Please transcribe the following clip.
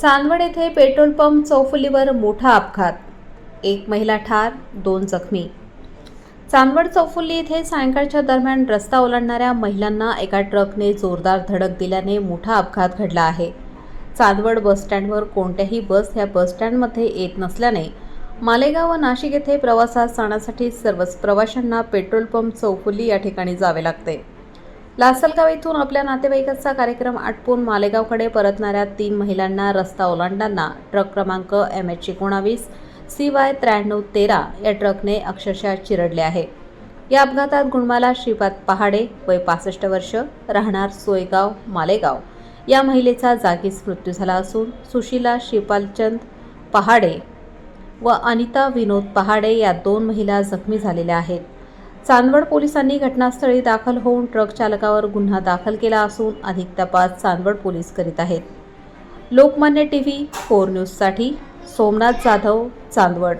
चांदवड येथे petrol pump चौफुलीवर मोठा अपघात. एक महिला ठार दोन जखमी. चांदवड चौफुली येथे सायंकाळच्या दरम्यान रस्ता ओलांडणाऱ्या महिलांना एका ट्रकने जोरदार धडक दिल्याने मोठा अपघात घडला आहे. चांदवड बसस्टँडवर कोणत्याही बस ह्या बसस्टँडमध्ये येत नसल्याने मालेगाव व नाशिक येथे प्रवासात जाण्यासाठी सर्वच प्रवाशांना पेट्रोल पंप चौफुली या ठिकाणी जावे लागते. लासलगाव येथून आपल्या नातेवाईकाचा कार्यक्रम आटपून मालेगावकडे परतणाऱ्या तीन महिलांना रस्ता ओलांडताना ट्रक क्रमांक एम एच एकोणावीस सी वाय त्र्याण्णव तेरा या ट्रकने अक्षरशः चिरडले आहे. या अपघातात गुणमाला श्रीपाद पहाडे वय पासष्ट वर्ष राहणार सोयगाव मालेगाव. या महिलेचा जागीच मृत्यू झाला असून सुशीला श्रीपालचंद पहाडे व अनिता विनोद पहाडे या दोन महिला जखमी झालेल्या आहेत. चांदवड पोलिसांनी घटनास्थळी दाखल होऊन ट्रक चालकावर गुन्हा दाखल केला असून अधिक तपास चांदवड पोलीस करीत आहेत. लोकमान्य टीव्ही फोर न्यूजसाठी सोमनाथ जाधव चांदवड.